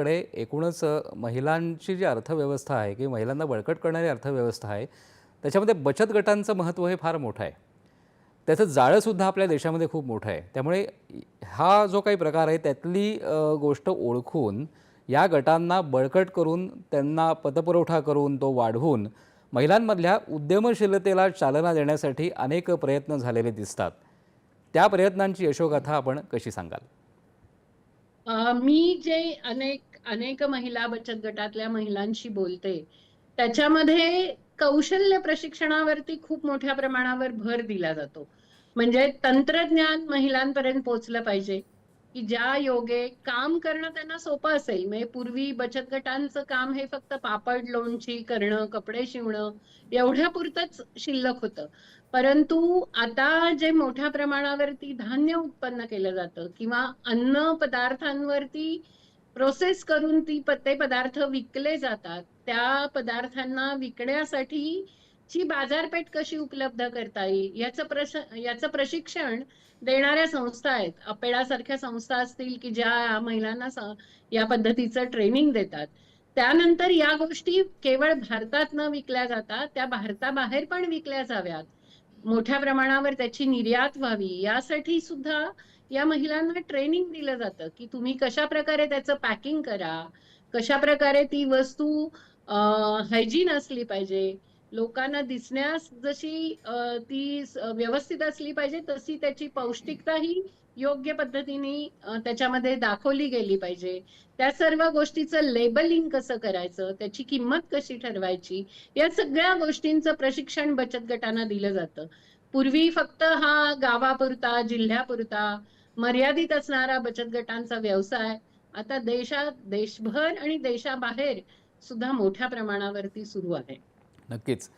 कडे एकूणच महिलांची जी अर्थव्यवस्था आहे की महिलांना बळकट करणारी अर्थव्यवस्था आहे त्याच्यामध्ये बचत गटांचं महत्त्व हे फार मोठं आहे. त्याचं जाळंसुद्धा आपल्या देशामध्ये खूप मोठं आहे. त्यामुळे हा जो काही प्रकार आहे त्यातली गोष्ट ओळखून या गटांना बळकट करून त्यांना पतपुरवठा करून तो वाढवून महिलांमधल्या उद्यमशीलतेला चालना देण्यासाठी अनेक प्रयत्न झालेले दिसतात. त्या प्रयत्नांची यशोगाथा आपण कशी सांगाल? मी जे अनेक अनेक महिला बचत गटातल्या महिलांशी बोलते त्याच्यामध्ये कौशल्य प्रशिक्षणावरती खूप मोठ्या प्रमाणावर भर दिला जातो. म्हणजे तंत्रज्ञान महिलांपर्यंत पोहोचलं पाहिजे. की ज्या योगे काम करणं त्यांना सोपं असेल म्हणजे पूर्वी बचत गटांचं काम हे फक्त पापड लोणची करणं कपडे शिवणं एवढ्या पुरतच शिल्लक होतं. परंतु आता जे मोठ्या प्रमाणावरती धान्य उत्पन्न केलं जातं किंवा अन्न पदार्थांवरती प्रोसेस करून ती ते पदार्थ विकले जातात त्या पदार्थांना विकण्यासाठी ची बाजारपेठ कशी उपलब्ध करता येईल? याचं प्रश याचं प्रशिक्षण देणाऱ्या संस्था आहेत. अपेडासारख्या संस्था असतील की ज्या महिलांना या पद्धतीचं ट्रेनिंग देतात. त्यानंतर या गोष्टी केवळ भारतात न विकल्या जातात त्या भारताबाहेर पण विकल्या जाव्यात. मोठ्या प्रमाणावर त्याची निर्यात व्हावी यासाठी सुद्धा या महिलांना ट्रेनिंग दिलं जातं की तुम्ही कशा प्रकारे त्याचं पॅकिंग करा कशा प्रकारे ती वस्तू हायजीन असली पाहिजे लोकांना दिसण्यास जशी ती व्यवस्थित असली पाहिजे तशी त्याची पौष्टिकता ही योग्य पद्धतीने त्याच्यामध्ये दाखवली गेली पाहिजे. त्या सर्व गोष्टीचं लेबलिंग कसं करायचं त्याची किंमत कशी ठरवायची या सगळ्या गोष्टींचं प्रशिक्षण बचत गटांना दिलं जातं. पूर्वी फक्त हा गावापुरता जिल्ह्यापुरता मर्यादित असणारा बचत गटांचा व्यवसाय आता देशात देशभर आणि देशाबाहेर सुद्धा मोठ्या प्रमाणावरती सुरू आहे. नक्कीच